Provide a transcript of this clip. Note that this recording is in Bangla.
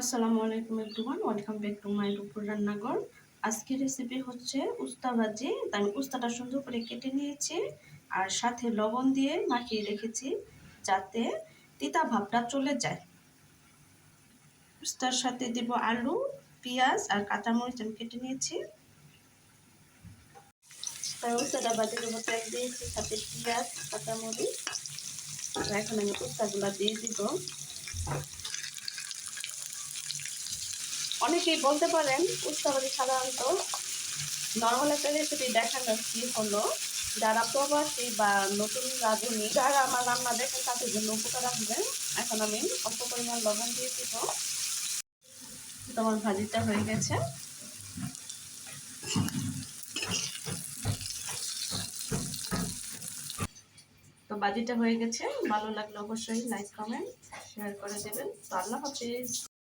আসসালামু আলাইকুম everyone welcome back to my দুপুর রান্নাঘর আজকের রেসিপি হচ্ছে উস্তা ভাজি। আমি উস্তাটা সুন্দর করে কেটে নিয়েছি আর সাথে লবণ দিয়ে মাখিয়ে রেখেছি যাতে তিতা ভাবটা চলে যায়। উস্তার সাথে দিব আলু, পেঁয়াজ আর কাঁচামরিচ আমি কেটে নিয়েছি। উস্তাটা উপর তেল দিয়েছি, সাথে পেঁয়াজ, কাঁচামরিচ। এখন আমি উস্তাগুলো দিয়ে দিব। অনেকেই বলতে পারেন উস্তাবাদী সাধারণত নর্মাল একটা রেসিপি দেখানোর কি হলো? যারা প্রবাসী বা নতুন রাঁধুনি, যারা আমার রান্না দেখেন তাদের জন্য উপকার আসবে। এখন আমি অল্প পরিমাণ লবণ দিয়ে দিব। তোমার ভাজিটা হয়ে গেছে। তো বাজিটা হয়ে গেছে। ভালো লাগলে অবশ্যই লাইক কমেন্ট শেয়ার করে দেবেন। তো আল্লাহ হাফিজ।